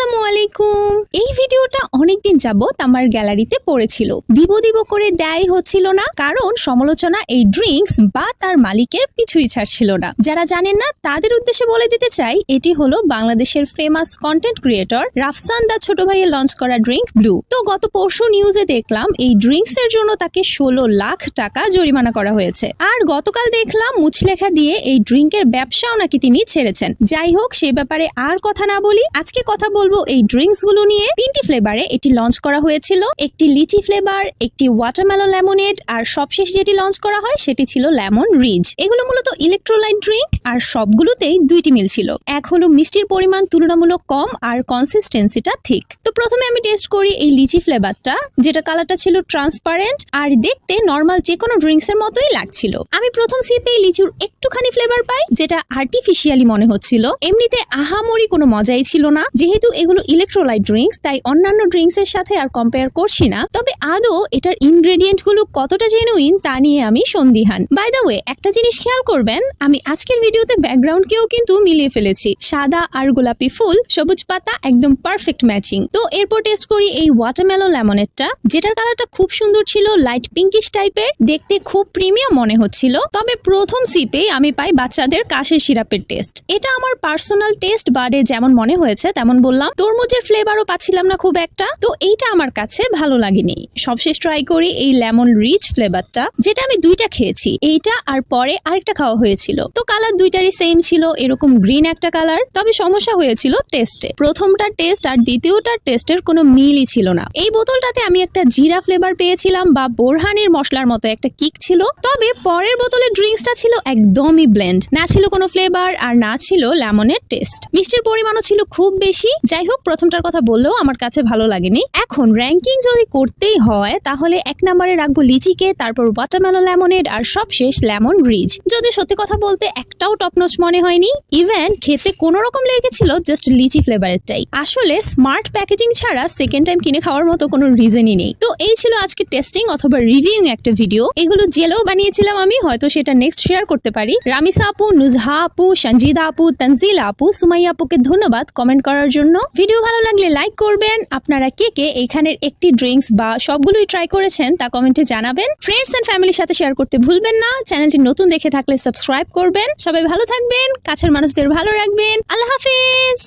আসসালামু আলাইকুম। এই ভিডিওটা অনেকদিন যাবত আমার গ্যালারিতে পড়েছিল। দিব দিব করে দেয় হচ্ছিল না, কারণ সমালোচনা এই ড্রিঙ্কস বা তার মালিকের পিছুই ছাড়ছিল না। যারা জানেন না, তাদের উদ্দেশ্যে বলে দিতে চাই, এটি হলো বাংলাদেশের famous content creator Rafsan the ছোট ভাইয়ের লঞ্চ করা ড্রিঙ্ক ব্লু। তো গত পরশু নিউজে দেখলাম, এই ড্রিঙ্কস এর জন্য তাকে ষোলো লাখ টাকা জরিমানা করা হয়েছে। আর গতকাল দেখলাম মুছলেখা দিয়ে এই ড্রিঙ্কের ব্যবসাও নাকি তিনি ছেড়েছেন। যাই হোক, সে ব্যাপারে আর কথা না বলি, আজকে কথা বলব এই ড্রিঙ্কসগুলো নিয়ে তিনটি ফ্লেভারে এটি লঞ্চ করা হয়েছিল। একটি লিচি ফ্লেভার একটি ওয়াটারমেলন লেমনেড আর সবশেষ যেটি লঞ্চ করা হয় সেটি ছিল লেমন রিজ এগুলো মূলত ইলেকট্রোলাইট ড্রিঙ্ক আর সবগুলোতেই দুইটি মিল ছিল। এক হলো মিষ্টির পরিমাণ তুলনামূলক কম, আর কনসিস্টেন্সিটা ঠিক তো প্রথমে আমি টেস্ট করি এই লিচি ফ্লেভারটা যেটা কালারটা ছিল ট্রান্সপারেন্ট আর দেখতে নর্মাল যে কোনো ড্রিঙ্কস এর মতোই লাগছিল। আমি প্রথম সিপে লিচুর একটুখানি ফ্লেভার পাই, যেটা আর্টিফিশিয়ালি মনে হচ্ছিল। এমনিতে আহামরি কোনো মজাই ছিল না। যেহেতু এগুলো ইলেকট্রোলাইট ড্রিঙ্কস তাই অন্যান্য ড্রিঙ্কস এর সাথে আর কম্পেয়ার করছি না। তবে আদৌ এটার ইনগ্রেডিয়েন্টগুলো কতটা জেনুইন তা নিয়ে আমি সন্দিহান। বাই দ্য ওয়ে একটা জিনিস খেয়াল করবেন, আমি আজকের ভিডিওতে ব্যাকগ্রাউন্ডকেও কিন্তু মিলিয়ে ফেলেছি। সাদা আর গোলাপি ফুল, সবুজ পাতা, একদম পারফেক্ট ম্যাচিং তো এরপর টেস্ট করি এই ওয়াটারমেলন লেমনেডটা যেটার কালারটা খুব সুন্দর ছিল লাইট পিঙ্কিশ টাইপের দেখতে খুব প্রিমিয়াম মনে হচ্ছিল। তবে প্রথম সিপেই আমি পাই বাচ্চাদের কাশের সিরাপের টেস্ট এটা আমার পার্সোনাল টেস্ট বাডে যেমন মনে হয়েছে, তেমন বললাম। তরমুজের ফ্লেভারও পাচ্ছিলাম না খুব একটা, তো এইটা আমার কাছে ভালো লাগেনি। সবশেষ ট্রাই করি এই লেমন রিচ ফ্লেভারটা যেটা আমি দুইটা খেয়েছি, এইটা আর পরে আরেকটা খাওয়া হয়েছিল। তো কালার দুইটারই সেম ছিল, এরকম গ্রিন একটা কালার তবে সমস্যা হয়েছিল টেস্টে প্রথমটা টেস্ট আর দ্বিতীয়টার টেস্টের কোনো মিলই ছিল না। এই বোতলটাতে আমি একটা জিরা ফ্লেভার পেয়েছিলাম বা বোরহানির মশলার মতো একটা কিক ছিল, তবে পরের বোতলের ড্রিঙ্কসটা ছিল একদমই ব্লেন্ড না ছিল কোনো ফ্লেভার আর না ছিল লেমনের টেস্ট মিষ্টির পরিমাণও ছিল খুব বেশি, যাই হোক, প্রথমটার কথা বললেও আমার কাছে ভালো লাগেনি। এখন র্যাঙ্কিং যদি করতেই হয়, তাহলে এক নম্বরে রাখব লিচিকে, তারপর ওয়াটারমেলন লেমনেড আর সবশেষ লেমন রিজ যদি সত্যি কথা বলতে একটাও টপনচ মনে হয়নি ইভেন খেতে কোনো রকম লেগেছিল জাস্ট লিচি ফ্লেভারেরটাই আসলে স্মার্ট প্যাকেজিং ছাড়া সেকেন্ড টাইম কিনে খাওয়ার মতো কোনো রিজনই নেই। তো এই ছিল আজকে টেস্টিং অথবা রিভিউং একটা ভিডিও এগুলো জেলেও বানিয়েছিলাম আমি, হয়তো সেটা নেক্সট শেয়ার করতে পারি। রামিসা আপু, নুজহা আপু, সঞ্জিদা আপু, তানজিলা আপু, সুমাইয়া আপুকে ধন্যবাদ কমেন্ট করার জন্য। ভিডিও ভালো লাগলে লাইক করবেন। আপনারা কে কে এখানের একটি ড্রিঙ্কস বা সবগুলোই ট্রাই করেছেন তা কমেন্টে জানাবেন। ফ্রেন্ডস অ্যান্ড ফ্যামিলির সাথে শেয়ার করতে ভুলবেন না। চ্যানেলটি নতুন দেখে থাকলে সাবস্ক্রাইব করবেন। সবাই ভালো থাকবেন, কাছের মানুষদের ভালো রাখবেন। আল্লাহ হাফিজ!